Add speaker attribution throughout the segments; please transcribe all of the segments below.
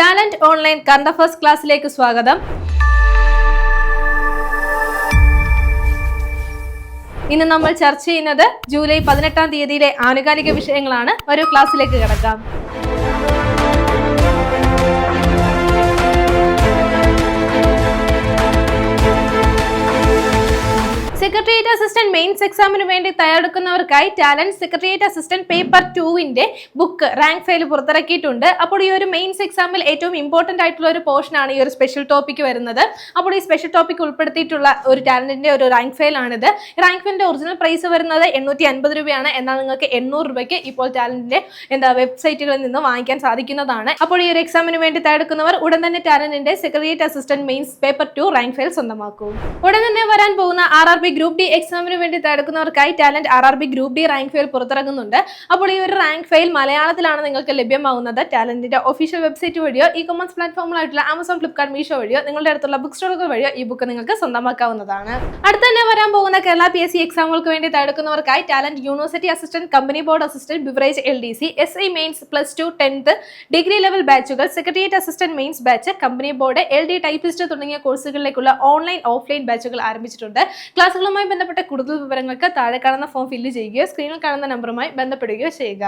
Speaker 1: Talent online current affairs ക്ലാസ്സിലേക്ക് സ്വാഗതം. ഇന്ന് നമ്മൾ ചർച്ച ചെയ്യുന്നത് ജൂലൈ പതിനെട്ടാം തീയതിയിലെ ആനുകാലിക വിഷയങ്ങളാണ്. ഒരു ക്ലാസ്സിലേക്ക് കിടക്കാം. സെക്രട്ടേറിയറ്റ് അസിസ്റ്റന്റ് മെയിൻസ് എക്സാമിന് വേണ്ടി തയ്യാറെടുക്കുന്നവർക്കായി ടാലന്റ് സെക്രട്ടേറിയറ്റ് അസിസ്റ്റന്റ് പേപ്പർ ടുവിന്റെ ബുക്ക് റാങ്ക് ഫയൽ പുറത്തിറക്കിയിട്ടുണ്ട്. അപ്പോൾ ഈ ഒരു മെയിൻസ് എക്സാമിൽ ഏറ്റവും ഇമ്പോർട്ടന്റ് ആയിട്ടുള്ള ഒരു പോർഷൻ ആണ് ഈ ഒരു സ്പെഷ്യൽ ടോപ്പിക് വരുന്നത്. അപ്പോൾ ഈ സ്പെഷ്യൽ ടോപ്പിക് ഉൾപ്പെടുത്തിയിട്ടുള്ള ഒരു ടാലന്റിന്റെ ഒരു റാങ്ക് ഫയൽ ആണിത്. റാങ്ക് ഫയലിന്റെ ഒറിജിനൽ പ്രൈസ് വരുന്നത് എണ്ണൂറ്റി അൻപത് രൂപയാണ്. എന്നാൽ നിങ്ങൾക്ക് എണ്ണൂറ് രൂപയ്ക്ക് ഇപ്പോൾ ടാലന്റിന്റെ എന്താ വെബ്സൈറ്റുകളിൽ നിന്ന് വാങ്ങിക്കാൻ സാധിക്കുന്നതാണ്. അപ്പോൾ ഈ ഒരു എക്സാമിന് വേണ്ടി തയ്യാറെടുക്കുന്നവർ ഉടൻ തന്നെ ടാലന്റിന്റെ secretariat assistant mains paper two rank file സ്വന്തമാക്കും. ഉടൻ തന്നെ വരാൻ പോകുന്ന R R B group D എക്സാമിന് വേണ്ടി തടക്കുന്നവർക്കായി talent R R B group D rank file പുറത്തിറങ്ങുന്നുണ്ട്. അപ്പോൾ ഈ ഒരു റാങ്ക് ഫയൽ മലയാളത്തിലാണ് നിങ്ങൾക്ക് ലഭ്യമാകുന്നത് ടാലന്റിന്റെ ഒഫീഷ്യൽ വെബ്സൈറ്റ് വഴിയോ ഇ കൊമേഴ്സ് പ്ലാറ്റ്ഫോമിലായിട്ടുള്ള ആമസോൺ ഫ്ലിപ്കാർട്ട് മീഷോ വഴിയോ നിങ്ങളുടെ അടുത്തുള്ള ബുക്ക് സ്റ്റോറുകൾ വഴിയോ ഈ ബുക്ക് നിങ്ങൾക്ക് സ്വന്തമാക്കാവുന്നതാണ്. അടുത്ത തന്നെ വരാൻ പോകുന്ന കേരള പി എസ് സി എക്സാമുകൾക്ക് വേണ്ടി തടക്കുന്നവർക്കായി talent university assistant company board assistant beverage L D C S I mains plus two tenth degree level ബാച്ചുകൾ secretariat assistant mains batch company board L D typist തുടങ്ങിയ കോഴ്സുകളിലേക്കുള്ള online offline ബാച്ചുകൾ ആരംഭിച്ചിട്ടുണ്ട്. ക്ലാസ്സുകളുമായി ബന്ധപ്പെട്ട കൂടുതൽ വിവരങ്ങൾക്ക് താഴെ കാണുന്ന ഫോം ഫില്ല് ചെയ്യുകയോ സ്ക്രീനിൽ കാണുന്ന നമ്പറുമായി ബന്ധപ്പെടുകയോ ചെയ്യുക.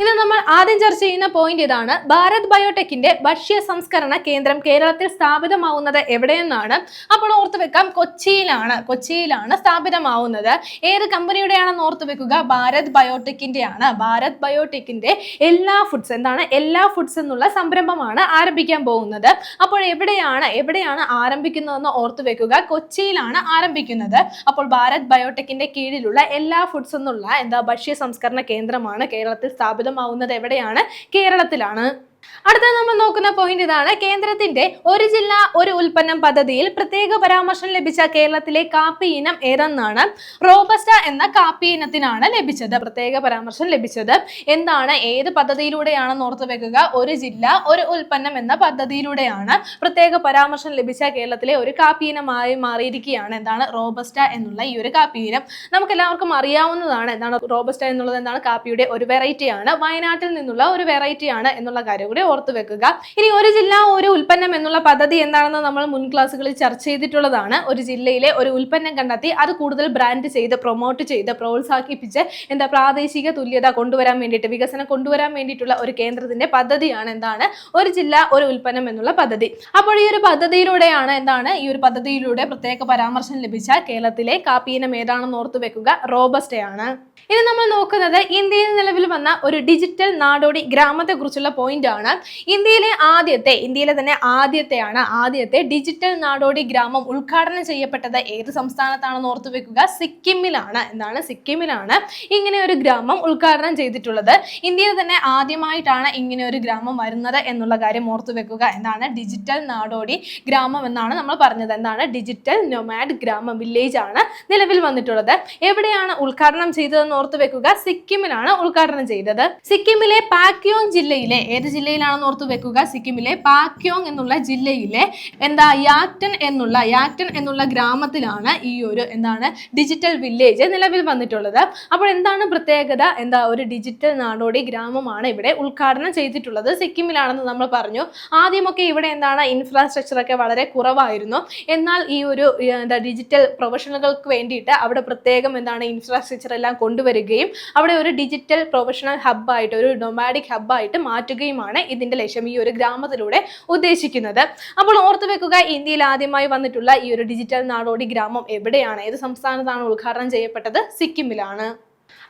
Speaker 1: ഇന്ന് നമ്മൾ ആദ്യം ചർച്ച ചെയ്യുന്ന പോയിന്റ് ഇതാണ് ഭാരത് ബയോടെക്കിന്റെ ഭക്ഷ്യ സംസ്കരണ കേന്ദ്രം കേരളത്തിൽ സ്ഥാപിതമാവുന്നത് എവിടെയെന്നാണ്. അപ്പോൾ ഓർത്തു വെക്കാം കൊച്ചിയിലാണ്. കൊച്ചിയിലാണ് സ്ഥാപിതമാവുന്നത്. ഏത് കമ്പനിയുടെയാണെന്ന് ഓർത്തു വെക്കുക ഭാരത് ബയോടെക്കിന്റെ ആണ് ഭാരത് ബയോടെക്കിന്റെ എല്ലാ ഫുഡ്സ് എന്താണ്? എല്ലാ ഫുഡ്സ് എന്നുള്ള സംരംഭമാണ് ആരംഭിക്കാൻ പോകുന്നത്. അപ്പോൾ എവിടെയാണ് എവിടെയാണ് ആരംഭിക്കുന്നതെന്ന് ഓർത്തു വെക്കുക കൊച്ചിയിലാണ് ആരംഭിക്കുന്നത്. അപ്പോൾ ഭാരത് ബയോടെക്കിന്റെ കീഴിലുള്ള എല്ലാ ഫുഡ്സ് എന്നുള്ള എന്താ ഭക്ഷ്യ സംസ്കരണ കേന്ദ്രമാണ് കേരളത്തിൽ സ്ഥാപിതമാവുന്നത് എവിടെയാണ്? കേരളത്തിലാണ്. അടുത്ത നമ്മൾ നോക്കുന്ന പോയിന്റ് ഇതാണ്. കേന്ദ്രത്തിന്റെ ഒരു ജില്ല ഒരു ഉൽപ്പന്നം പദ്ധതിയിൽ പ്രത്യേക പരാമർശം ലഭിച്ച കേരളത്തിലെ കാപ്പി ഇനം ഏതെന്നാണ്? റോബസ്റ്റ എന്ന കാപ്പി ഇനത്തിനാണ് ലഭിച്ചത്. പ്രത്യേക പരാമർശം ലഭിച്ചത്. എന്താണ്? ഏത് പദ്ധതിയിലൂടെയാണെന്ന് ഓർത്ത് വെക്കുക. ഒരു ജില്ല ഒരു ഉൽപ്പന്നം എന്ന പദ്ധതിയിലൂടെയാണ് പ്രത്യേക പരാമർശം ലഭിച്ച കേരളത്തിലെ ഒരു കാപ്പി ഇനമായി മാറിയിരിക്കുകയാണ്. എന്താണ്? റോബസ്റ്റ എന്നുള്ള ഈ ഒരു കാപ്പി ഇനം. നമുക്ക് എല്ലാവർക്കും അറിയാവുന്നതാണ് എന്താണ് റോബസ്റ്റ എന്നുള്ളത്. എന്താണ്? കാപ്പിയുടെ ഒരു വെറൈറ്റിയാണ് വയനാട്ടിൽ നിന്നുള്ള ഒരു വെറൈറ്റിയാണ് എന്നുള്ള കാര്യം. കൂടി ഓർത്ത് വെക്കുക. ഇനി ഒരു ജില്ല ഒരു ഉൽപ്പന്നം എന്നുള്ള പദ്ധതി എന്താണെന്ന് നമ്മൾ മുൻ ക്ലാസ്സുകളിൽ ചർച്ച ചെയ്തിട്ടുള്ളതാണ്. ഒരു ജില്ലയിലെ ഒരു ഉൽപ്പന്നം കണ്ടെത്തി അത് കൂടുതൽ ബ്രാൻഡ് ചെയ്ത് പ്രൊമോട്ട് ചെയ്ത് പ്രോത്സാഹിപ്പിച്ച് എന്താ പ്രാദേശിക തുല്യത കൊണ്ടുവരാൻ വേണ്ടിയിട്ട് വികസനം കൊണ്ടുവരാൻ വേണ്ടിയിട്ടുള്ള ഒരു കേന്ദ്രത്തിന്റെ പദ്ധതിയാണ് എന്താണ്? ഒരു ജില്ല ഒരു ഉൽപ്പന്നം എന്നുള്ള പദ്ധതി. അപ്പോൾ ഈ ഒരു പദ്ധതിയിലൂടെയാണ് എന്താണ്? ഈ ഒരു പദ്ധതിയിലൂടെ പ്രത്യേക പരാമർശം ലഭിച്ച കേരളത്തിലെ കാപ്പീനം ഏതാണെന്ന് ഓർത്ത് വെക്കുക. റോബസ്റ്റയാണ്. ഇനി നമ്മൾ നോക്കുന്നത് ഇന്ത്യയിൽ നിലവിൽ വന്ന ഒരു ഡിജിറ്റൽ നാടോടി ഗ്രാമത്തെ കുറിച്ചുള്ള പോയിന്റ് ആണ്. ഇന്ത്യയിലെ ആദ്യത്തെ ഇന്ത്യയിലെ തന്നെ ആദ്യത്തെയാണ് ആദ്യത്തെ ഡിജിറ്റൽ നാടോടി ഗ്രാമം ഉദ്ഘാടനം ചെയ്യപ്പെട്ടത് ഏത് സംസ്ഥാനത്താണെന്ന് ഓർത്തു വെക്കുക. സിക്കിമിലാണ് എന്നാണ് സിക്കിമിലാണ് ഇങ്ങനെ ഒരു ഗ്രാമം ഉദ്ഘാടനം ചെയ്തിട്ടുള്ളത്. ഇന്ത്യയിൽ തന്നെ ആദ്യമായിട്ടാണ് ഇങ്ങനെ ഒരു ഗ്രാമം വരുന്നത് എന്നുള്ള കാര്യം ഓർത്തു വെക്കുക. എന്താണ്? ഡിജിറ്റൽ നാടോടി ഗ്രാമം എന്നാണ് നമ്മൾ പറഞ്ഞത്. എന്താണ്? ഡിജിറ്റൽ നൊമാഡ് ഗ്രാമം വില്ലേജ് ആണ് നിലവിൽ വന്നിട്ടുള്ളത്. എവിടെയാണ് ഉദ്ഘാടനം ചെയ്തതെന്ന് ഓർത്ത് വെക്കുക സിക്കിമിലാണ് ഉദ്ഘാടനം ചെയ്തത്. സിക്കിമിലെ പാക്യോങ് ജില്ലയിലെ ഏത് ജില്ലയിലാണെന്ന് ഓർത്ത് വെക്കുക? സിക്കിമിലെ പാക്യോങ് എന്നുള്ള ജില്ലയിലെ എന്താ യാറ്റൻ എന്നുള്ള യാറ്റൻ എന്നുള്ള ഗ്രാമത്തിലാണ് ഈ ഒരു എന്താണ് ഡിജിറ്റൽ വില്ലേജ് നിലവിൽ വന്നിട്ടുള്ളത്. അപ്പോൾ എന്താണ് പ്രത്യേകത? എന്താ ഒരു ഡിജിറ്റൽ നാടോടി ഗ്രാമമാണ് ഇവിടെ ഉദ്ഘാടനം ചെയ്തിട്ടുള്ളത്. സിക്കിമിലാണെന്ന് നമ്മൾ പറഞ്ഞു. ആദ്യമൊക്കെ ഇവിടെ എന്താണ് ഇൻഫ്രാസ്ട്രക്ചർ ഒക്കെ വളരെ കുറവായിരുന്നു. എന്നാൽ ഈ ഒരു എന്താ ഡിജിറ്റൽ പ്രൊഫഷണലുകൾക്ക് വേണ്ടിയിട്ട് അവിടെ പ്രത്യേകം എന്താണ് ഇൻഫ്രാസ്ട്രക്ചർ എല്ലാം കൊണ്ടുവരികയും അവിടെ ഒരു ഡിജിറ്റൽ പ്രൊഫഷണൽ ഹബ്ബായിട്ട് ഒരു ഡൊമാറ്റിക് ഹബ്ബായിട്ട് മാറ്റുകയുമാണ് ഇതിന്റെ ലക്ഷ്യം ഈ ഒരു ഗ്രാമത്തിലൂടെ ഉദ്ദേശിക്കുന്നത്. അപ്പോൾ ഓർത്തു വെക്കുക ഇന്ത്യയിൽ ആദ്യമായി വന്നിട്ടുള്ള ഈ ഒരു ഡിജിറ്റൽ നാടോടി ഗ്രാമം എവിടെയാണ്? ഏത് സംസ്ഥാനത്താണ് ഉദ്ഘാടനം ചെയ്യപ്പെട്ടത്? സിക്കിമിലാണ്.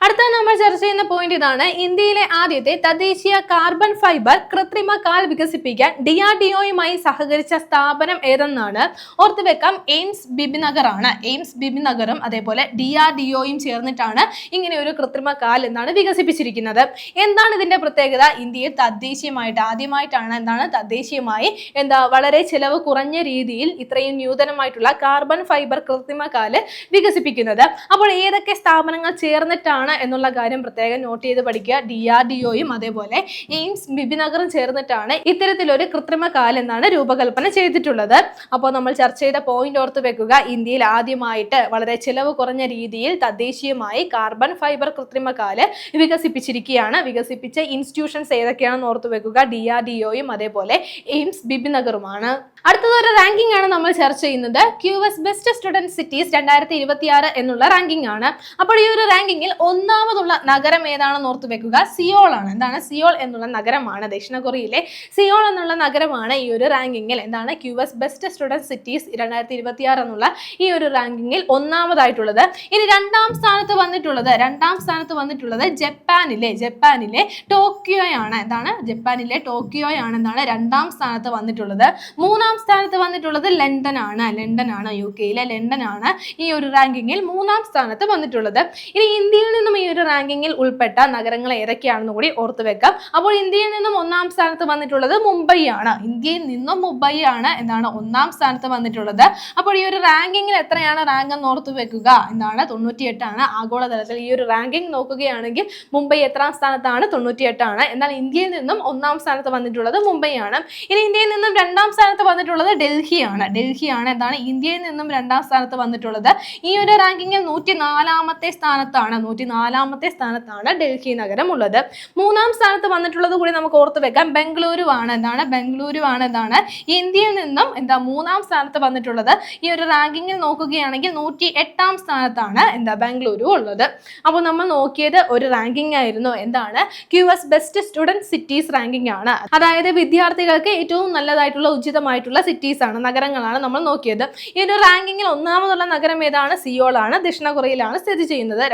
Speaker 1: അടുത്ത നമ്മൾ ചർച്ച ചെയ്യുന്ന പോയിന്റ് ഇതാണ് ഇന്ത്യയിലെ ആദ്യത്തെ തദ്ദേശീയ കാർബൺ ഫൈബർ കൃത്രിമ കാൽ വികസിപ്പിക്കാൻ ഡി ആർ ഡി ഒയുമായി സഹകരിച്ച സ്ഥാപനം ഏതെന്നാണ് ഓർത്ത് വെക്കാം. എയിംസ് ബിബിനഗർ ആണ് എയിംസ് ബിബിനഗറും അതേപോലെ ഡി ആർ ഡി ഒയും ചേർന്നിട്ടാണ് ഇങ്ങനെ ഒരു കൃത്രിമ കാൽ എന്നാണ് വികസിപ്പിച്ചിരിക്കുന്നത്. എന്താണ് ഇതിന്റെ പ്രത്യേകത? ഇന്ത്യയിൽ തദ്ദേശീയമായിട്ട് ആദ്യമായിട്ടാണ് എന്താണ്? തദ്ദേശീയമായി എന്താ വളരെ ചെലവ് കുറഞ്ഞ രീതിയിൽ ഇത്രയും നൂതനമായിട്ടുള്ള കാർബൺ ഫൈബർ കൃത്രിമ കാൽ വികസിപ്പിക്കുന്നത്. അപ്പോൾ ഏതൊക്കെ സ്ഥാപനങ്ങൾ ചേർന്നിട്ടാണ് ആണ് എന്നുള്ള കാര്യം പ്രത്യേകം നോട്ട് ചെയ്ത് പഠിക്കുക. ഡി ആർ ഡി ഒയും അതേപോലെ എയിംസ് ബിബിനഗറും ചേർന്നിട്ടാണ് ഇത്തരത്തിലൊരു കൃത്രിമ കാലെന്നാണ് രൂപകൽപ്പന ചെയ്തിട്ടുള്ളത്. അപ്പോൾ നമ്മൾ ചർച്ച ചെയ്ത പോയിന്റ് ഓർത്ത് വെക്കുക. ഇന്ത്യയിൽ ആദ്യമായിട്ട് വളരെ ചിലവ് കുറഞ്ഞ രീതിയിൽ തദ്ദേശീയമായി കാർബൺ ഫൈബർ കൃത്രിമ കാൽ വികസിപ്പിച്ചിരിക്കുകയാണ്. വികസിപ്പിച്ച ഇൻസ്റ്റിറ്റ്യൂഷൻസ് ഏതൊക്കെയാണെന്ന് ഓർത്ത് വെക്കുക. ഡി ആർ ഡി ഒയും അതേപോലെ എയിംസ് ബിബിനഗറുമാണ്. അടുത്തത് ഒരു റാങ്കിംഗ് ആണ് നമ്മൾ ചർച്ച ചെയ്യുന്നത്. Q S best student cities രണ്ടായിരത്തി ഇരുപത്തി ആറ് എന്നുള്ള റാങ്കിംഗ് ആണ്. അപ്പോൾ ഈ ഒരു റാങ്കിങ്ങിൽ ഒന്നാമതുള്ള നഗരം ഏതാണെന്ന് ഓർത്ത് വെക്കുക? സിയോൾ ആണ്. എന്താണ്? സിയോൾ എന്നുള്ള നഗരമാണ്. ദക്ഷിണ കൊറിയയിലെ സിയോൾ എന്നുള്ള നഗരമാണ് ഈ ഒരു റാങ്കിങ്ങിൽ. എന്താണ്? Q S best student cities രണ്ടായിരത്തി ഇരുപത്തി ആറ് എന്നുള്ള ഈ ഒരു റാങ്കിങ്ങിൽ ഒന്നാമതായിട്ടുള്ളത്. ഇനി രണ്ടാം സ്ഥാനത്ത് വന്നിട്ടുള്ളത് രണ്ടാം സ്ഥാനത്ത് വന്നിട്ടുള്ളത് ജപ്പാനിലെ ജപ്പാനിലെ ടോക്കിയോയാണ്. എന്താണ്? ജപ്പാനിലെ ടോക്കിയോയാണ് എന്താണ്? രണ്ടാം സ്ഥാനത്ത് വന്നിട്ടുള്ളത്. മൂന്നാം സ്ഥാനത്ത് വന്നിട്ടുള്ളത് ലണ്ടൻ ആണ്. ലണ്ടൻ ആണ് യു കെയിലെ ലണ്ടൻ ആണ് ഈ ഒരു റാങ്കിങ്ങിൽ മൂന്നാം സ്ഥാനത്ത് വന്നിട്ടുള്ളത്. ഇനി ഇന്ത്യയിൽ നിന്നും ഈ ഒരു റാങ്കിങ്ങിൽ ഉൾപ്പെട്ട നഗരങ്ങൾ ഏതൊക്കെയാണെന്ന് കൂടി ഓർത്തു വെക്കാം. അപ്പോൾ ഇന്ത്യയിൽ നിന്നും ഒന്നാം സ്ഥാനത്ത് വന്നിട്ടുള്ളത് മുംബൈ ആണ് ഇന്ത്യയിൽ നിന്നും മുംബൈ ആണ് എന്നാണ് ഒന്നാം സ്ഥാനത്ത് വന്നിട്ടുള്ളത്. അപ്പോൾ ഈ ഒരു റാങ്കിങ്ങിൽ എത്രയാണ് റാങ്ക് എന്ന് ഓർത്തു വെക്കുക എന്നാണ് തൊണ്ണൂറ്റിയെട്ടാണ് ആഗോളതലത്തിൽ ഈ ഒരു റാങ്കിങ് നോക്കുകയാണെങ്കിൽ മുംബൈ എത്രാം സ്ഥാനത്താണ്? തൊണ്ണൂറ്റിയെട്ടാണ് എന്നാൽ ഇന്ത്യയിൽ നിന്നും ഒന്നാം സ്ഥാനത്ത് വന്നിട്ടുള്ളത് മുംബൈ ആണ്. ഇനി ഇന്ത്യയിൽ നിന്നും രണ്ടാം സ്ഥാനത്ത് വന്നിട്ടുള്ളത് ഡൽഹിയാണ് ഡൽഹിയാണ് എന്താണ് ഇന്ത്യയിൽ നിന്നും രണ്ടാം സ്ഥാനത്ത് വന്നിട്ടുള്ളത്. ഈ ഒരു റാങ്കിങ്ങിൽ നൂറ്റി നാലാമത്തെ സ്ഥാനത്താണ് നാലാമത്തെ സ്ഥാനത്താണ് ഡൽഹി നഗരം ഉള്ളത് മൂന്നാം സ്ഥാനത്ത് വന്നിട്ടുള്ളത് കൂടി നമുക്ക് ഓർത്ത് വെക്കാം. ബംഗളൂരു ആണ് എന്താണ്? ബംഗളൂരു ആണ് എന്താണ്? ഇന്ത്യയിൽ നിന്നും എന്താ മൂന്നാം സ്ഥാനത്ത് വന്നിട്ടുള്ളത്. ഈ ഒരു റാങ്കിങ്ങിൽ നോക്കുകയാണെങ്കിൽ നൂറ്റി എട്ടാം സ്ഥാനത്താണ് എന്താ ബംഗളൂരു ഉള്ളത്. അപ്പോൾ നമ്മൾ നോക്കിയത് ഒരു റാങ്കിങ് ആയിരുന്നു. എന്താണ്? Q S best student cities ranking ആണ്. അതായത് വിദ്യാർത്ഥികൾക്ക് ഏറ്റവും നല്ലതായിട്ടുള്ള ഉചിതമായിട്ടുള്ള സിറ്റീസ് ആണ് നഗരങ്ങളാണ് നമ്മൾ നോക്കിയത്. ഈ ഒരു റാങ്കിങ്ങിൽ ഒന്നാമതുള്ള നഗരം ഏതാണ്? സിയോളാണ്. ദക്ഷിണ കൊറിയയിലാണ് സ്ഥിതി ചെയ്യുന്നത്.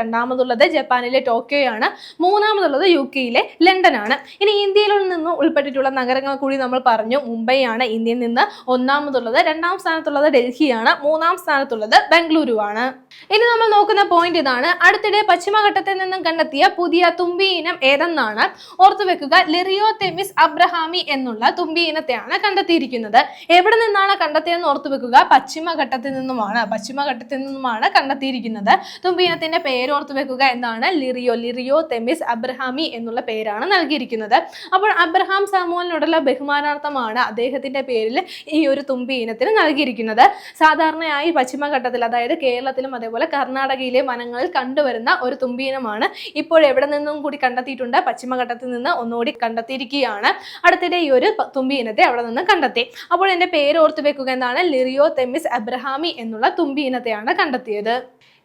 Speaker 1: രണ്ടാമതുള്ളത് ജപ്പാനിലെ ടോക്കിയോയാണ്. മൂന്നാമതുള്ളത് യു കെയിലെ ലണ്ടൻ ആണ് ഇനി ഇന്ത്യയിൽ നിന്ന് ഉൾപ്പെട്ടിട്ടുള്ള നഗരങ്ങൾ കൂടി നമ്മൾ പറഞ്ഞു. മുംബൈ ആണ് ഇന്ത്യയിൽ നിന്ന് ഒന്നാമതുള്ളത്. രണ്ടാം സ്ഥാനത്തുള്ളത് ഡൽഹിയാണ്. മൂന്നാം സ്ഥാനത്തുള്ളത് ബംഗളൂരു ആണ് ഇനി നമ്മൾ നോക്കുന്ന പോയിന്റ് ഇതാണ്. അടുത്തിടെ പശ്ചിമഘട്ടത്തിൽ നിന്നും കണ്ടെത്തിയ പുതിയ തുമ്പി ഇനം ഏതെന്നാണ് ഓർത്തു വെക്കുക. ലിറിയോ തെമിസ് അബ്രഹാമി എന്നുള്ള തുമ്പി ഇനത്തെയാണ് കണ്ടെത്തിയിരിക്കുന്നത്. എവിടെ നിന്നാണ് കണ്ടെത്തിയതെന്ന് ഓർത്തു വെക്കുക. പശ്ചിമഘട്ടത്തിൽ നിന്നുമാണ്. പശ്ചിമഘട്ടത്തിൽ നിന്നുമാണ് കണ്ടെത്തിയിരിക്കുന്നത്. തുമ്പി ഇനത്തിന്റെ പേര് ഓർത്തു വെക്കുക. എന്താണ് ലിറിയോ. ലിറിയോ തെമിസ് അബ്രഹാമി എന്നുള്ള പേരാണ് നൽകിയിരിക്കുന്നത്. അപ്പോൾ അബ്രഹാം സാമുവലിനോടുള്ള ബഹുമാനാർത്ഥമാണ് അദ്ദേഹത്തിന്റെ പേരിൽ ഈ ഒരു തുമ്പി ഇനത്തിന് നൽകിയിരിക്കുന്നത്. സാധാരണയായി പശ്ചിമഘട്ടത്തിൽ അതായത് കേരളത്തിലും അതേപോലെ കർണാടകയിലെ വനങ്ങളിൽ കണ്ടുവരുന്ന ഒരു തുമ്പിയിനമാണ് ഇപ്പോൾ എവിടെ നിന്നും കൂടി കണ്ടെത്തിയിട്ടുണ്ട്? പശ്ചിമഘട്ടത്തിൽ നിന്ന് ഒന്നുകൂടി കണ്ടെത്തിയിരിക്കുകയാണ്. അടുത്തിടെ ഈ ഒരു തുമ്പി ഇനത്തെ അവിടെ നിന്ന് കണ്ടെത്തി. അപ്പോൾ എന്റെ പേര് ഓർത്തു വെക്കുക എന്നാണ് ലിറിയോ തെമിസ് അബ്രഹാമി എന്നുള്ള തുമ്പി ഇനത്തെയാണ് കണ്ടെത്തിയത്.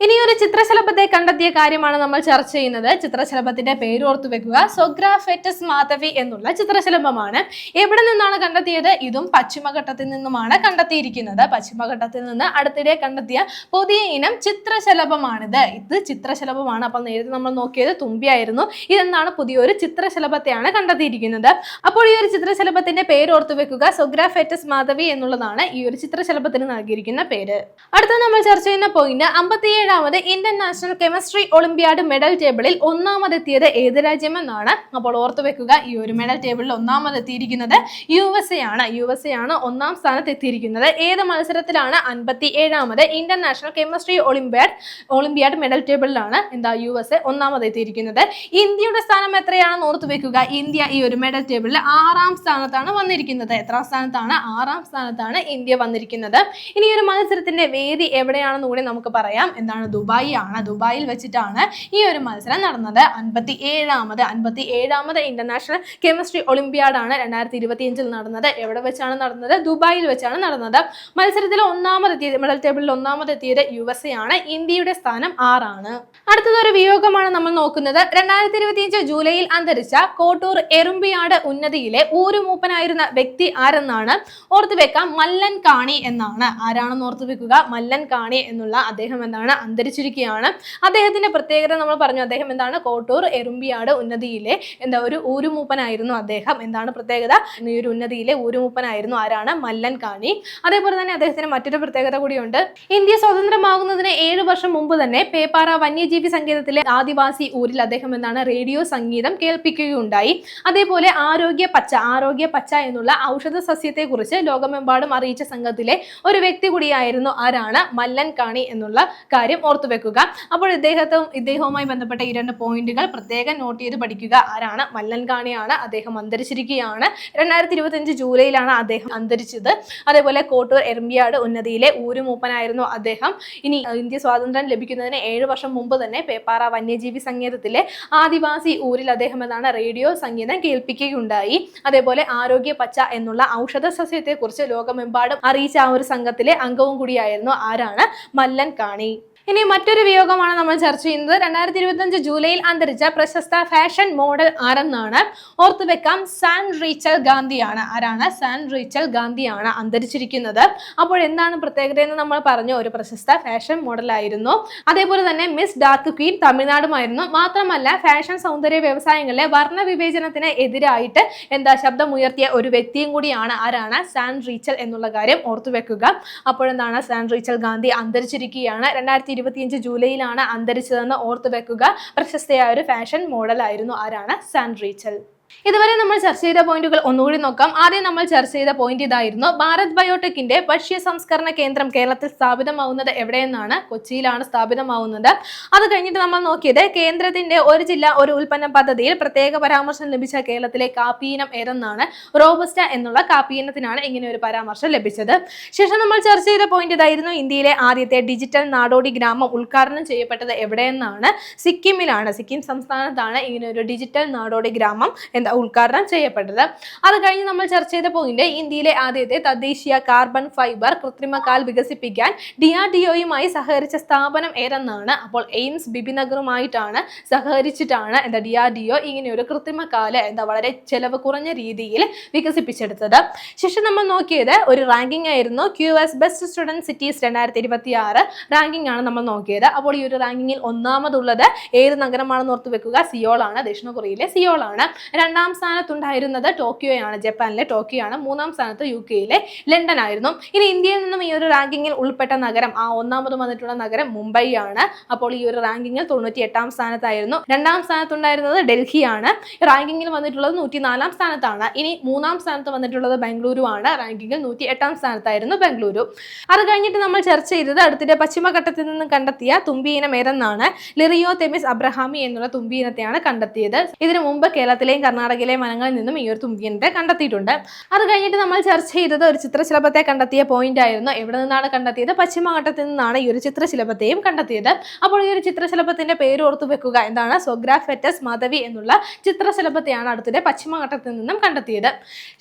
Speaker 1: ഇനി ഒരു ചിത്രശലഭത്തെ കണ്ടെത്തിയ കാര്യമാണ് നമ്മൾ ചർച്ച ചെയ്യുന്നത്. ചിത്രശലഭത്തിന്റെ പേര് ഓർത്തു വെക്കുക. സൊഗ്രാഫെറ്റസ് മാധവി എന്നുള്ള ചിത്രശലഭമാണ്. എവിടെ നിന്നാണ് കണ്ടെത്തിയത്? ഇതും പശ്ചിമഘട്ടത്തിൽ നിന്നുമാണ് കണ്ടെത്തിയിരിക്കുന്നത്. പശ്ചിമഘട്ടത്തിൽ നിന്ന് അടുത്തിടെ കണ്ടെത്തിയ പുതിയ ഇനം ചിത്രശലഭമാണിത്. ഇത് ചിത്രശലഭമാണ്. അപ്പോൾ നേരത്തെ നമ്മൾ നോക്കിയത് തുമ്പിയായിരുന്നു. ഇതെന്നാണ് പുതിയൊരു ചിത്രശലഭത്തെയാണ് കണ്ടെത്തിയിരിക്കുന്നത്. അപ്പോൾ ഈ ഒരു ചിത്രശലഭത്തിന്റെ പേര് ഓർത്തു വെക്കുക. സൊഗ്രാഫെറ്റസ് മാധവി എന്നുള്ളതാണ് ഈ ഒരു ചിത്രശലഭത്തിന് നൽകിയിരിക്കുന്ന പേര്. അടുത്ത നമ്മൾ ചർച്ച ചെയ്യുന്ന point അമ്പത്തിയേഴാമത് Indian international chemistry olympiad medal ടേബിളിൽ ഒന്നാമതെത്തിയത് ഏത് രാജ്യമെന്നാണ്. അപ്പോൾ ഓർത്തു വെക്കുക ഈ ഒരു മെഡൽ ടേബിളിൽ ഒന്നാമതെത്തിയിരിക്കുന്നത് യു എസ് എ ആണ്. യു എസ് എ ആണ് ഒന്നാം സ്ഥാനത്ത് എത്തിയിരിക്കുന്നത് ഏത് മത്സരത്തിലാണ് അൻപത്തി ഏഴാമത് international chemistry olympiad olympiad medal ടേബിളിലാണ് എന്താ യു എസ് എ ഒന്നാമത് എത്തിയിരിക്കുന്നത് ഇന്ത്യയുടെ സ്ഥാനം എത്രയാണെന്ന് ഓർത്തു വെക്കുക. ഇന്ത്യ ഈ ഒരു മെഡൽ ടേബിളിൽ ആറാം സ്ഥാനത്താണ് വന്നിരിക്കുന്നത്. എത്രാം സ്ഥാനത്താണ്? ആറാം സ്ഥാനത്താണ് ഇന്ത്യ വന്നിരിക്കുന്നത്. ഇനി ഒരു മത്സരത്തിന്റെ വേദി എവിടെയാണെന്ന് കൂടി നമുക്ക് പറയാം. എന്താണ് ദുബായ് ആണ്. ദുബായിൽ വെച്ചിട്ടാണ് ഈ ഒരു മത്സരം നടന്നത്. അൻപത്തി ഏഴാമത് അൻപത്തി ഏഴാമത് ഇന്റർനാഷണൽ കെമിസ്ട്രി ഒളിമ്പ്യാഡ് ആണ് രണ്ടായിരത്തി ഇരുപത്തിയഞ്ചിൽ നടന്നത്. എവിടെ വെച്ചാണ് നടന്നത്? ദുബായിൽ വെച്ചാണ് നടന്നത്. മത്സരത്തിൽ ഒന്നാമതെത്തിയത് മെഡൽ ടേബിളിൽ ഒന്നാമതെത്തിയത് യു എസ് എ ആണ്. ഇന്ത്യയുടെ സ്ഥാനം ആറാണ് അടുത്തത് ഒരു വിയോഗമാണ് നമ്മൾ നോക്കുന്നത്. രണ്ടായിരത്തി ഇരുപത്തിയഞ്ച് ജൂലൈയിൽ അന്തരിച്ച കോട്ടൂർ എറുമ്പിയാട് ഉന്നതിയിലെ ഊരുമൂപ്പനായിരുന്ന വ്യക്തി ആരെന്നാണ് ഓർത്തു വെക്കാം മല്ലൻ കാണി എന്നാണ്. ആരാണെന്ന് ഓർത്തു വെക്കുക മല്ലൻ കാണി എന്നുള്ള അദ്ദേഹം എന്താണ് അന്തരിച്ചിരിക്കുകയാണ്. അദ്ദേഹത്തിന്റെ പ്രത്യേകത നമ്മൾ പറഞ്ഞു. അദ്ദേഹം എന്താണ്? കോട്ടൂർ എറുമ്പിയാട് ഉന്നതിയിലെ എന്താ ഒരു ഊരുമൂപ്പനായിരുന്നു അദ്ദേഹം. എന്താണ് പ്രത്യേകത? ഈ ഒരു ഉന്നതിയിലെ ഊരുമൂപ്പനായിരുന്നു ആരാണ്? മല്ലൻ കാണി അതേപോലെ തന്നെ അദ്ദേഹത്തിന് മറ്റൊരു പ്രത്യേകത കൂടിയുണ്ട്. ഇന്ത്യ സ്വതന്ത്രമാകുന്നതിന് ഏഴു വർഷം മുമ്പ് തന്നെ പേപ്പാറ വന്യജീവി സങ്കേതത്തിലെ ആദിവാസി ഊരിൽ അദ്ദേഹം എന്താണ്? റേഡിയോ സംഗീതം കേൾപ്പിക്കുകയുണ്ടായി. അതേപോലെ ആരോഗ്യ പച്ച ആരോഗ്യ പച്ച എന്നുള്ള ഔഷധ സസ്യത്തെ കുറിച്ച് ലോകമെമ്പാടും അറിയിച്ച സംഘത്തിലെ ഒരു വ്യക്തി കൂടിയായിരുന്നു ആരാണ്? മല്ലൻ കാണി എന്നുള്ള കാര്യം കാര്യം ഓർത്തു വെക്കുക. അപ്പോൾ ഇദ്ദേഹത്തും ഇദ്ദേഹവുമായി ബന്ധപ്പെട്ട ഈ രണ്ട് പോയിന്റുകൾ പ്രത്യേകം നോട്ട് ചെയ്ത് പഠിക്കുക. ആരാണ്? മല്ലൻ കാണിയാണ് അദ്ദേഹം അന്തരിച്ചിരിക്കുകയാണ്. രണ്ടായിരത്തി ഇരുപത്തിയഞ്ച് ജൂലൈയിലാണ് അദ്ദേഹം അന്തരിച്ചത്. അതേപോലെ കോട്ടൂർ എറുമ്പിയാട് ഉന്നതിയിലെ ഊരുമൂപ്പനായിരുന്നു അദ്ദേഹം. ഇനി ഇന്ത്യ സ്വാതന്ത്ര്യം ലഭിക്കുന്നതിന് ഏഴ് വർഷം മുമ്പ് തന്നെ പേപ്പാറ വന്യജീവി സംഗീതത്തിലെ ആദിവാസി ഊരിൽ അദ്ദേഹം എന്നാണ് റേഡിയോ സംഗീതം കേൾപ്പിക്കുകയുണ്ടായി. അതേപോലെ ആരോഗ്യ പച്ച എന്നുള്ള ഔഷധ സസ്യത്തെക്കുറിച്ച് ലോകമെമ്പാടും അറിയിച്ച ആ ഒരു സംഘത്തിലെ അംഗവും കൂടിയായിരുന്നു ആരാണ്? മല്ലൻ കാണി ഇനി മറ്റൊരു വിയോഗമാണ് നമ്മൾ ചർച്ച ചെയ്യുന്നത്. രണ്ടായിരത്തി ഇരുപത്തഞ്ച് ജൂലൈയിൽ അന്തരിച്ച പ്രശസ്ത ഫാഷൻ മോഡൽ ആരെന്നാണ് ഓർത്തു വെക്കാം. സാൻ റീച്ചൽ ഗാന്ധിയാണ്. ആരാണ്? സാൻ റീച്ചൽ ഗാന്ധിയാണ് അന്തരിച്ചിരിക്കുന്നത്. അപ്പോൾ എന്താണ് പ്രത്യേകത എന്ന് നമ്മൾ പറഞ്ഞു ഒരു പ്രശസ്ത ഫാഷൻ മോഡലായിരുന്നു. അതേപോലെ തന്നെ മിസ് ഡാർക്ക് ക്വീൻ തമിഴ്നാടുമായിരുന്നു. മാത്രമല്ല ഫാഷൻ സൗന്ദര്യ വ്യവസായങ്ങളിലെ വർണ വിവേചനത്തിന് എതിരായിട്ട് എന്താ ശബ്ദമുയർത്തിയ ഒരു വ്യക്തിയും കൂടിയാണ് ആരാണ്? സാൻ റീച്ചൽ എന്നുള്ള കാര്യം ഓർത്തു വെക്കുക. അപ്പോഴെന്താണ്? സാൻ റീച്ചൽ ഗാന്ധി അന്തരിച്ചിരിക്കുകയാണ്. രണ്ടായിരത്തി ഇരുപത്തിയഞ്ച് ജൂലൈയിലാണ് അന്തരിച്ചതെന്ന് ഓർത്തു വെക്കുക പ്രശസ്തയായ ഒരു ഫാഷൻ മോഡലായിരുന്നു ആരാണ്? സാൻ റീച്ചൽ. ഇതുവരെ നമ്മൾ ചർച്ച ചെയ്ത പോയിന്റുകൾ ഒന്നുകൂടി നോക്കാം. ആദ്യം നമ്മൾ ചർച്ച ചെയ്ത പോയിന്റ് ഇതായിരുന്നു. ഭാരത് ബയോടെക്കിന്റെ ഭക്ഷ്യ സംസ്കരണ കേന്ദ്രം കേരളത്തിൽ സ്ഥാപിതമാവുന്നത് എവിടെയെന്നാണ്? കൊച്ചിയിലാണ് സ്ഥാപിതമാവുന്നത്. അത് കഴിഞ്ഞിട്ട് നമ്മൾ നോക്കിയത് കേന്ദ്രത്തിന്റെ ഒരു ജില്ല ഒരു ഉൽപ്പന്ന പദ്ധതിയിൽ പ്രത്യേക പരാമർശം ലഭിച്ച കേരളത്തിലെ കാപ്പിയിനം ഏതെന്നാണ്? റോബസ്റ്റ എന്നുള്ള കാപ്പിയിനത്തിനാണ് ഇങ്ങനെ ഒരു പരാമർശം ലഭിച്ചത്. ശേഷം നമ്മൾ ചർച്ച ചെയ്ത പോയിന്റ് ഇതായിരുന്നു ഇന്ത്യയിലെ ആദ്യത്തെ ഡിജിറ്റൽ നാടോടി ഗ്രാമം ഉദ്ഘാടനം ചെയ്യപ്പെട്ടത് എവിടെയെന്നാണ്? സിക്കിമിലാണ്. സിക്കിം സംസ്ഥാനത്താണ് ഇങ്ങനെ ഒരു ഡിജിറ്റൽ നാടോടി ഗ്രാമം എന്താ ഉദ്ഘാടനം ചെയ്യപ്പെട്ടത്. അത് കഴിഞ്ഞ് നമ്മൾ ചർച്ച ചെയ്ത പോയിന്റ് ഇന്ത്യയിലെ ആദ്യത്തെ തദ്ദേശീയ കാർബൺ ഫൈബർ കൃത്രിമ കാൽ വികസിപ്പിക്കാൻ ഡി ആർ ഡി ഒയുമായി സഹകരിച്ച സ്ഥാപനം ഏതെന്നാണ്? അപ്പോൾ എയിംസ് ബിബിനഗറുമായിട്ടാണ് സഹകരിച്ചിട്ടാണ് എന്താ ഡി ആർ ഡി ഒ ഇങ്ങനെ ഒരു കൃത്രിമ കാൽ എന്താ വളരെ ചെലവ് കുറഞ്ഞ രീതിയിൽ വികസിപ്പിച്ചെടുത്തത്. ശേഷം നമ്മൾ നോക്കിയത് ഒരു റാങ്കിംഗ് ആയിരുന്നു. Q S best student cities രണ്ടായിരത്തി ഇരുപത്തി ആറ് റാങ്കിംഗ് ആണ് നമ്മൾ നോക്കിയത്. അപ്പോൾ ഈ ഒരു റാങ്കിങ്ങിൽ ഒന്നാമതുള്ളത് ഏത് നഗരമാണെന്ന് ഓർത്ത് വെക്കുക? സിയോളാണ്. ദക്ഷിണ കൊറിയയിലെ സിയോളാണ്. രണ്ടാം സ്ഥാനത്തുണ്ടായിരുന്നത് ടോക്കിയോയാണ് ജപ്പാനിലെ ടോക്കിയോ ആണ് മൂന്നാം സ്ഥാനത്ത് യു കെയിലെ ലണ്ടൻ ആയിരുന്നു ഇനി ഇന്ത്യയിൽ നിന്നും ഈ ഒരു റാങ്കിങ്ങിൽ ഉൾപ്പെട്ട നഗരം ആ ഒന്നാമത് വന്നിട്ടുള്ള നഗരം മുംബൈ ആണ് അപ്പോൾ ഈ ഒരു റാങ്കിങ്ങിൽ തൊണ്ണൂറ്റി എട്ടാം സ്ഥാനത്തായിരുന്നു. രണ്ടാം സ്ഥാനത്തുണ്ടായിരുന്നത് ഡൽഹിയാണ്. റാങ്കിങ്ങിൽ വന്നിട്ടുള്ളത് നൂറ്റി നാലാം സ്ഥാനത്താണ്. ഇനി മൂന്നാം സ്ഥാനത്ത് വന്നിട്ടുള്ളത് ബാംഗ്ലൂരു ആണ് റാങ്കിങ്ങിൽ നൂറ്റി എട്ടാം സ്ഥാനത്തായിരുന്നു ബാംഗ്ലൂരു അത് കഴിഞ്ഞിട്ട് നമ്മൾ ചർച്ച ചെയ്തത് അടുത്തിടെ പശ്ചിമഘട്ടത്തിൽ നിന്ന് കണ്ടെത്തിയ തുമ്പി ഏതെന്നാണ്? ലിറിയോ തെമിസ് അബ്രഹാമി എന്നുള്ള തുമ്പി ഇനത്തെയാണ് കണ്ടെത്തിയത്. ഇതിനു മുമ്പ് കേരളത്തിലെയും കർണാടകയിലെയും വനങ്ങളിൽ നിന്നും ഈ ഒരു തുമ്പിയനെ കണ്ടെത്തിയിട്ടുണ്ട്. അത് കഴിഞ്ഞിട്ട് നമ്മൾ ചർച്ച ചെയ്തത് ഒരു ചിത്രശലഭത്തെ കണ്ടെത്തിയ പോയിന്റ് ആയിരുന്നു. എവിടെ നിന്നാണ് കണ്ടെത്തിയത്? പശ്ചിമഘട്ടത്തിൽ നിന്നാണ് ഈ ഒരു ചിത്രശലഭത്തെയും കണ്ടെത്തിയത്. അപ്പോൾ ഈ ഒരു ചിത്രശലഭത്തിന്റെ പേര് ഓർത്തു വെക്കുക. എന്താണ്? സോഗ്രാഫെറ്റസ് മാധവി എന്നുള്ള ചിത്രശലഭത്തെയാണ് അടുത്തിടെ പശ്ചിമഘട്ടത്തിൽ നിന്നും കണ്ടെത്തിയത്.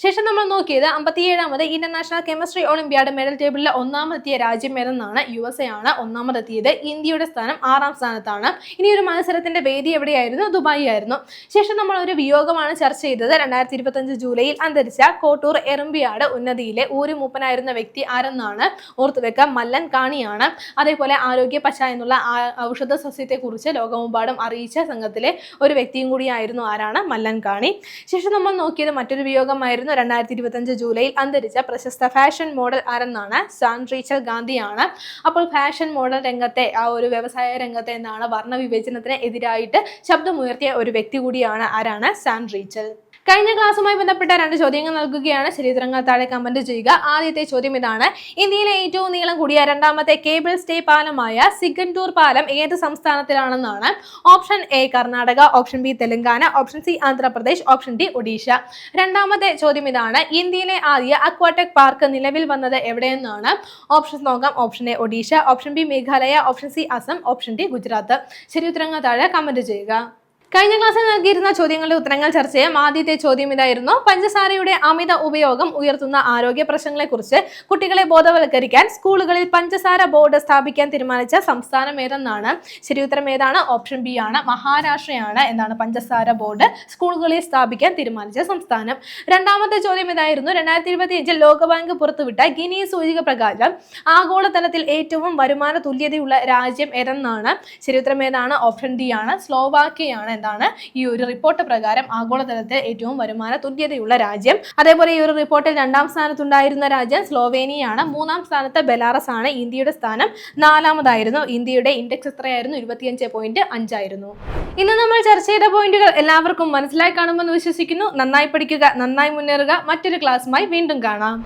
Speaker 1: ശേഷം നമ്മൾ നോക്കിയത് അമ്പത്തിയേഴാമത് ഇന്റർനാഷണൽ കെമിസ്ട്രി ഒളിമ്പ്യാഡ് മെഡൽ ടേബിളിൽ ഒന്നാമതെത്തിയ രാജ്യം ഏതെന്നാണ്? യു എസ് എ ആണ്. ഒന്നാമതെത്തിയത് ഇന്ത്യയുടെ സ്ഥാനം ആറാം സ്ഥാനത്താണ്. ഇനി ഒരു മത്സരത്തിന്റെ വേദി എവിടെയായിരുന്നു? ദുബായി ആയിരുന്നു ശേഷം നമ്മൾ ഒരു വിയോഗമാണ് ചർച്ച ചെയ്തത്. രണ്ടായിരത്തി ഇരുപത്തഞ്ച് ജൂലൈയിൽ അന്തരിച്ച കോട്ടൂർ എറുമ്പിയാട് ഉന്നതിയിലെ ഊര് മൂപ്പനായിരുന്ന വ്യക്തി ആരെന്നാണ് ഓർത്തുവെക്ക മല്ലൻ കാണിയാണ്. അതേപോലെ ആരോഗ്യ പശ എന്നുള്ള ഔഷധ ഔഷധ സസ്യത്തെക്കുറിച്ച് ലോകമെമ്പാടും അറിയിച്ച സംഘത്തിലെ ഒരു വ്യക്തിയും കൂടിയായിരുന്നു ആരാണ്? മല്ലൻ കാണി. ശേഷം നമ്മൾ നോക്കിയത് മറ്റൊരു വിയോഗമായിരുന്നു. രണ്ടായിരത്തി ഇരുപത്തഞ്ച് ജൂലൈയിൽ അന്തരിച്ച പ്രശസ്ത ഫാഷൻ മോഡൽ ആരെന്നാണ്? സാൻ റീച്ചൽ ഗാന്ധിയാണ്. അപ്പോൾ ഫാഷൻ മോഡൽ രംഗത്തെ ആ ഒരു വ്യവസായ രംഗത്തെ എന്നാണ് വർണ വിവേചനത്തിന് എതിരായിട്ട് ശബ്ദമുയർത്തിയ ഒരു വ്യക്തി കൂടിയാണ് ആരാണ്? സാൻ റീച്ചൽ കഴിഞ്ഞ ക്ലാസ്സുമായി ബന്ധപ്പെട്ട രണ്ട് ചോദ്യങ്ങൾ നൽകുകയാണ്. ശരീരങ്ങൾ താഴെ കമന്റ് ചെയ്യുക. ആദ്യത്തെ ചോദ്യം ഇതാണ്. ഇന്ത്യയിലെ ഏറ്റവും നീളം കൂടിയ രണ്ടാമത്തെ കേബിൾ സ്റ്റേ പാലമായ സിഗൻടൂർ പാലം ഏത് സംസ്ഥാനത്തിലാണെന്നാണ് option A Karnataka option B Telangana option C Andhra Pradesh option D Odisha. രണ്ടാമത്തെ ചോദ്യം ഇതാണ്. ഇന്ത്യയിലെ ആദ്യ അക്വാടെക് പാർക്ക് നിലവിൽ വന്നത് എവിടെയെന്നാണ്? ഓപ്ഷൻ നോക്കാം. Option A Odisha option B Meghalaya option C Assam option D Gujarat. ശരി ഉത്തരങ്ങൾ താഴെ കമന്റ് ചെയ്യുക. കഴിഞ്ഞ ക്ലാസ്സിൽ നൽകിയിരുന്ന ചോദ്യങ്ങളുടെ ഉത്തരങ്ങൾ ചർച്ച ചെയ്യാം. ആദ്യത്തെ ചോദ്യം ഇതായിരുന്നു. പഞ്ചസാരയുടെ അമിത ഉപയോഗം ഉയർത്തുന്ന ആരോഗ്യ പ്രശ്നങ്ങളെക്കുറിച്ച് കുട്ടികളെ ബോധവൽക്കരിക്കാൻ സ്കൂളുകളിൽ പഞ്ചസാര ബോർഡ് സ്ഥാപിക്കാൻ തീരുമാനിച്ച സംസ്ഥാനം ഏതെന്നാണ്? ശരി ഉത്തരം ഏതാണ്? ഓപ്ഷൻ ബി ആണ്. മഹാരാഷ്ട്രയാണ് എന്നാണ് പഞ്ചസാര ബോർഡ് സ്കൂളുകളിൽ സ്ഥാപിക്കാൻ തീരുമാനിച്ച സംസ്ഥാനം. രണ്ടാമത്തെ ചോദ്യം ഇതായിരുന്നു. രണ്ടായിരത്തി ഇരുപത്തി അഞ്ചിൽ ലോകബാങ്ക് പുറത്തുവിട്ട ഗിനി സൂചിക പ്രകാരം ആഗോളതലത്തിൽ ഏറ്റവും വരുമാന തുല്യതയുള്ള രാജ്യം ഏതെന്നാണ്? ശരി ഉത്തരം ഏതാണ്? ഓപ്ഷൻ ഡി ആണ്. സ്ലോവാക്കിയാണ് എന്താണ് ഈ ഒരു റിപ്പോർട്ട് പ്രകാരം ആഗോളതലത്തിൽ ഏറ്റവും വരുമാന തുല്യതയുള്ള രാജ്യം. അതേപോലെ ഈ ഒരു റിപ്പോർട്ടിൽ രണ്ടാം സ്ഥാനത്തുണ്ടായിരുന്ന രാജ്യം സ്ലോവേനിയാണ്. മൂന്നാം സ്ഥാനത്ത് ബെലാറസ് ആണ് ഇന്ത്യയുടെ സ്ഥാനം നാലാമതായിരുന്നു. ഇന്ത്യയുടെ ഇൻഡെക്സ് എത്രയായിരുന്നു? ഇരുപത്തിയഞ്ച് പോയിന്റ് അഞ്ചായിരുന്നു ഇന്ന് നമ്മൾ ചർച്ച ചെയ്ത പോയിന്റുകൾ എല്ലാവർക്കും മനസ്സിലായി കാണുമെന്ന് വിശ്വസിക്കുന്നു. നന്നായി പഠിക്കുക നന്നായി മുന്നേറുക. മറ്റൊരു ക്ലാസ്സുമായി വീണ്ടും കാണാം.